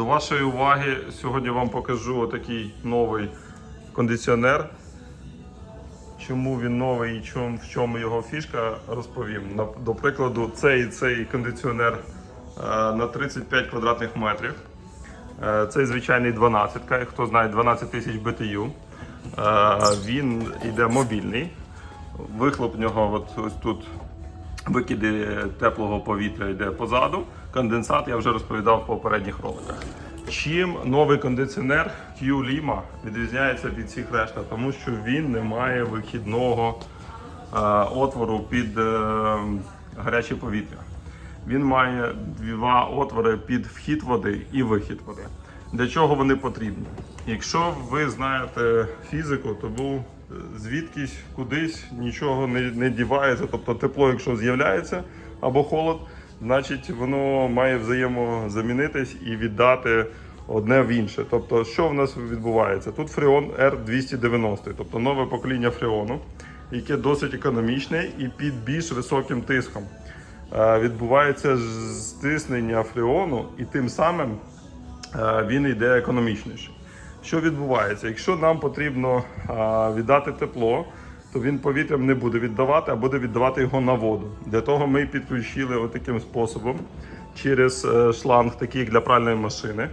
До вашої уваги сьогодні вам покажу отакий новий кондиціонер. Чому він новий і в чому його фішка, розповім. До прикладу, цей, цей кондиціонер е, на 35 квадратних метрів. Е, Цей звичайний 12, хто знає 12 тисяч BTU. Е, Він йде мобільний. Вихлоп нього от, ось тут викиди теплого повітря йде позаду. Конденсат я вже розповідав в попередніх роликах. Чим новий кондиціонер Q Lima відрізняється від всіх решта? Тому що він не має вихідного е, отвору під е, гаряче повітря. Він має два отвори під вхід води і вихід води. Для чого вони потрібні? Якщо ви знаєте фізику, то був звідкись кудись нічого не, не дівається. Тобто тепло, якщо з'являється або холод, значить воно має взаємозамінитись і віддати одне в інше. Тобто, що в нас відбувається? Тут Freon R290, тобто нове покоління фреону, яке досить економічне і під більш високим тиском. Е, Відбувається стиснення фреону, і тим самим е, він йде економічніше. Що відбувається? Якщо нам потрібно віддати тепло, то він повітрям не буде віддавати, а буде віддавати його на воду. Для того ми підключили отаким способом через е, шланг, такий як для пральної машини.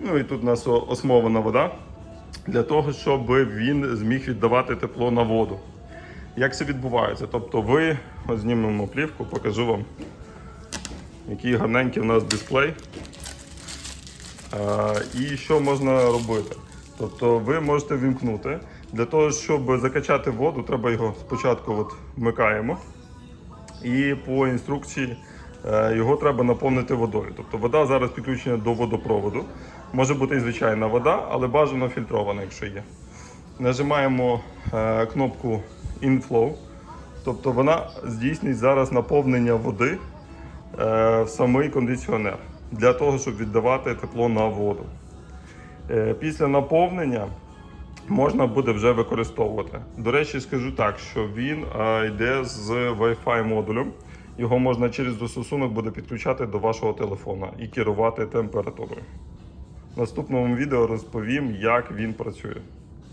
Ну і тут у нас осмована вода, для того, щоб він зміг віддавати тепло на воду. Як це відбувається? Тобто ви, знімемо плівку, покажу вам, який гарненький у нас дисплей. І що можна робити? Тобто ви можете вімкнути. Для того, щоб закачати воду, треба його спочатку от вмикаємо. І по інструкції е, його треба наповнити водою. Тобто вода зараз підключена до водопроводу. Може бути і звичайна вода, але бажано фільтрована, якщо є. Нажимаємо е, кнопку Inflow. Тобто вона здійснить зараз наповнення води е, в самий кондиціонер для того, щоб віддавати тепло на воду. Е, Після наповнення можна буде вже використовувати. До речі, скажу так, що він е, йде з Wi-Fi модулем. Його можна через застосунок буде підключати до вашого телефона і керувати температурою. В наступному відео розповім, як він працює.